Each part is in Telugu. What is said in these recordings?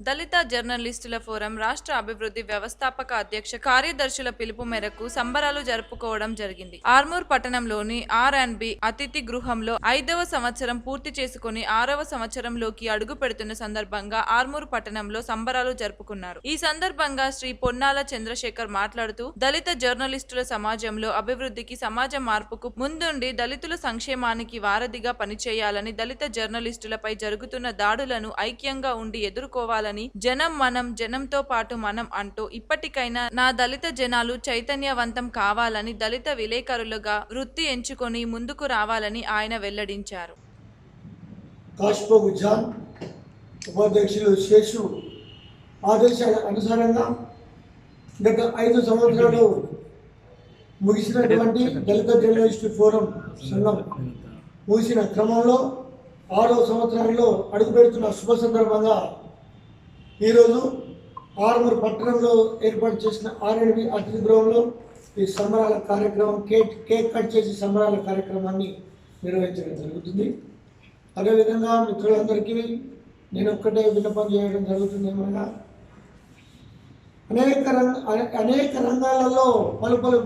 దళిత జర్నలిస్టుల ఫోరం రాష్ట్ర అభివృద్ధి వ్యవస్థాపక అధ్యక్ష కార్యదర్శుల పిలుపు మేరకు సంబరాలు జరుపుకోవడం జరిగింది. ఆర్మూర్ పట్టణంలోని ఆర్ అండ్ బి అతిథి గృహంలో ఐదవ సంవత్సరం పూర్తి చేసుకుని ఆరవ సంవత్సరంలోకి అడుగు పెడుతున్న సందర్భంగా ఆర్మూర్ పట్టణంలో సంబరాలు జరుపుకున్నారు. ఈ సందర్భంగా శ్రీ పొన్నాల చంద్రశేఖర్ మాట్లాడుతూ దళిత జర్నలిస్టుల సమాజంలో అభివృద్ధికి సమాజ మార్పుకు ముందుండి దళితుల సంక్షేమానికి వారధిగా పనిచేయాలని దళిత జర్నలిస్టులపై జరుగుతున్న దాడులను ఐక్యంగా ఉండి ఎదుర్కోవాలి ఎదుర్కోవాలని జనం మనం జనంతో పాటు మనం అంటూ ఇప్పటికైనా నా దళిత జనాలు చైతన్యవంతం కావాలని దళిత విలేకరులుగా వృత్తి ఎంచుకొని ముందుకు రావాలని ఆయన వెల్లడించారు. ఉపాధ్యక్షులు శేషు ఆదేశాల అనుసారంగా గత ఐదు సంవత్సరాలు ముగిసినటువంటి దళిత జర్నలిస్టు ఫోరం సంఘం ముగిసిన క్రమంలో ఆరో సంవత్సరంలో అడుగుపెడుతున్న శుభ సందర్భంగా ఈరోజు ఆరుమూరు పట్టణంలో ఏర్పాటు చేసిన ఆర్ఎల్వి అతిథి గృహంలో ఈ సంబరాల కార్యక్రమం కేక్ కేక్ కట్ చేసి సంబరాల కార్యక్రమాన్ని నిర్వహించడం జరుగుతుంది. అదేవిధంగా మిత్రులందరికీ నేను ఒక్కటే విన్నపం చేయడం జరుగుతుంది ఏమనగా అనేక రంగ అనే- అనేక రంగాలలో పలు పలు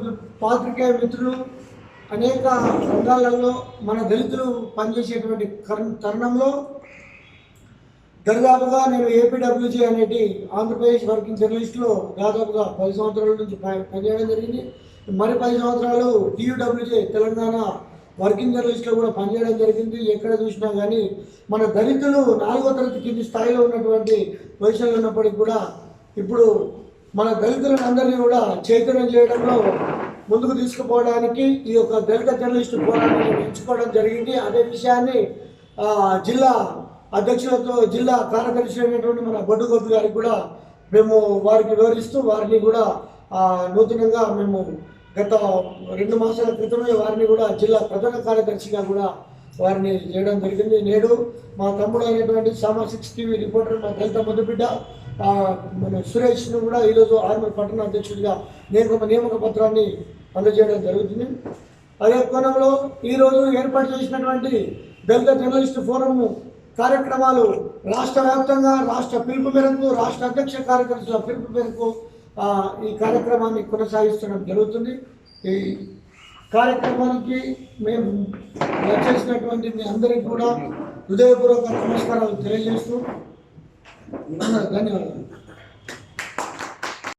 పాత్రికేయ మిత్రులు అనేక రంగాలలో మన దళితులు పనిచేసేటువంటి కర్- తరుణంలో దరిదాపుగా నేను ఏపీడబ్ల్యూజీ అనేది ఆంధ్రప్రదేశ్ వర్కింగ్ జర్నలిస్ట్లో దాదాపుగా పది సంవత్సరాల నుంచి ప- పనిచేయడం జరిగింది. మరి పది సంవత్సరాలు టీయూడబ్ల్యూజీ తెలంగాణ వర్కింగ్ జర్నలిస్ట్లో కూడా పనిచేయడం జరిగింది. ఎక్కడ చూసినా కానీ మన దళితులు నాలుగో తరగతి కింది స్థాయిలో ఉన్నటువంటి పొజిషన్లో ఉన్నప్పటికీ కూడా ఇప్పుడు మన దళితులను అందరినీ కూడా చైతన్యం చేయడంలో ముందుకు తీసుకుపోవడానికి ఈ యొక్క దళిత జర్నలిస్టు పోరాటాన్ని ఎంచుకోవడం జరిగింది. అదే విషయాన్ని జిల్లా అధ్యక్షులతో జిల్లా కార్యదర్శి అయినటువంటి మన బొడ్డు గారికి కూడా మేము వారికి వివరిస్తూ వారిని కూడా నూతనంగా మేము గత రెండు మాసాల క్రితమే వారిని కూడా జిల్లా ప్రధాన కార్యదర్శిగా కూడా వారిని చేయడం జరిగింది. నేడు మా తమ్ముడు అయినటువంటి సామా సిక్స్ టీవీ రిపోర్టర్ మా దళిత మధుబిడ్డ మన సురేష్ను కూడా ఈరోజు ఆర్మీ పట్టణ అధ్యక్షుడిగా నియామక నియామక పత్రాన్ని అందజేయడం జరుగుతుంది. అదే కోణంలో ఈరోజు ఏర్పాటు చేసినటువంటి దళిత జర్నలిస్ట్ ఫోరము కార్యక్రమాలు రాష్ట్ర వ్యాప్తంగా రాష్ట్ర పిలుపు మేరకు రాష్ట్ర అధ్యక్ష కార్యదర్శుల పిలుపు మేరకు ఈ కార్యక్రమాన్ని కొనసాగిస్తడం జరుగుతుంది. ఈ కార్యక్రమానికి మేము వచ్చేసినటువంటి మీ అందరికీ కూడా హృదయపూర్వక నమస్కారాలు తెలియజేస్తూ ధన్యవాదాలు.